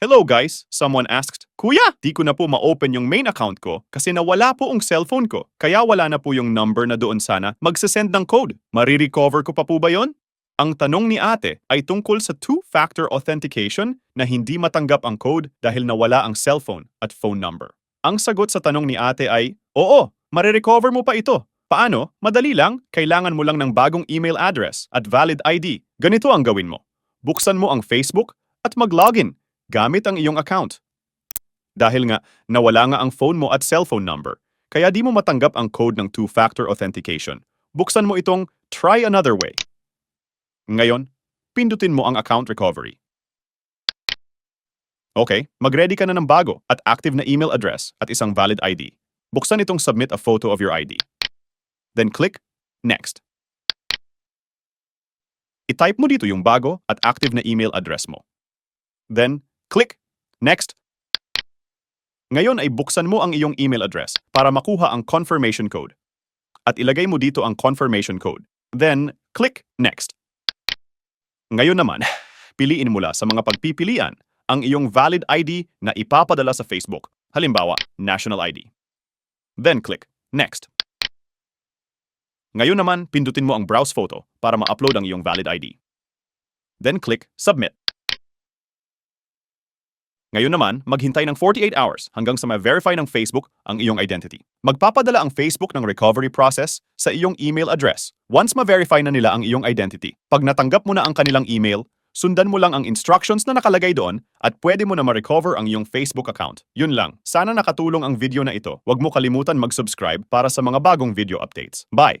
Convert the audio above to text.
Hello guys, someone asked, Kuya, di ko na po ma-open yung main account ko kasi nawala po ang cellphone ko. Kaya wala na po yung number na doon sana magsasend ng code. Marirecover ko pa po ba yon? Ang tanong ni ate ay tungkol sa two-factor authentication na hindi matanggap ang code dahil nawala ang cellphone at phone number. Ang sagot sa tanong ni ate ay, Oo, marirecover mo pa ito. Paano? Madali lang, kailangan mo lang ng bagong email address at valid ID. Ganito ang gawin mo. Buksan mo ang Facebook at mag-login gamit ang iyong account. Dahil nga, nawala nga ang phone mo at cellphone number, kaya di mo matanggap ang code ng two-factor authentication. Buksan mo itong try another way. Ngayon, pindutin mo ang account recovery. Okay, mag-ready ka na ng bago at active na email address at isang valid ID. Buksan itong submit a photo of your ID. Then click Next. I-type mo dito yung bago at active na email address mo. Then, click Next. Ngayon ay buksan mo ang iyong email address para makuha ang confirmation code. At ilagay mo dito ang confirmation code. Then, click Next. Ngayon naman, piliin mula sa mga pagpipilian ang iyong valid ID na ipapadala sa Facebook. Halimbawa, National ID. Then click Next. Ngayon naman, pindutin mo ang browse photo para ma-upload ang iyong valid ID. Then click Submit. Ngayon naman, maghintay ng 48 hours hanggang sa ma-verify ng Facebook ang iyong identity. Magpapadala ang Facebook ng recovery process sa iyong email address once ma-verify na nila ang iyong identity. Pag natanggap mo na ang kanilang email, sundan mo lang ang instructions na nakalagay doon at pwede mo na ma-recover ang iyong Facebook account. Yun lang. Sana nakatulong ang video na ito. Huwag mo kalimutan mag-subscribe para sa mga bagong video updates. Bye!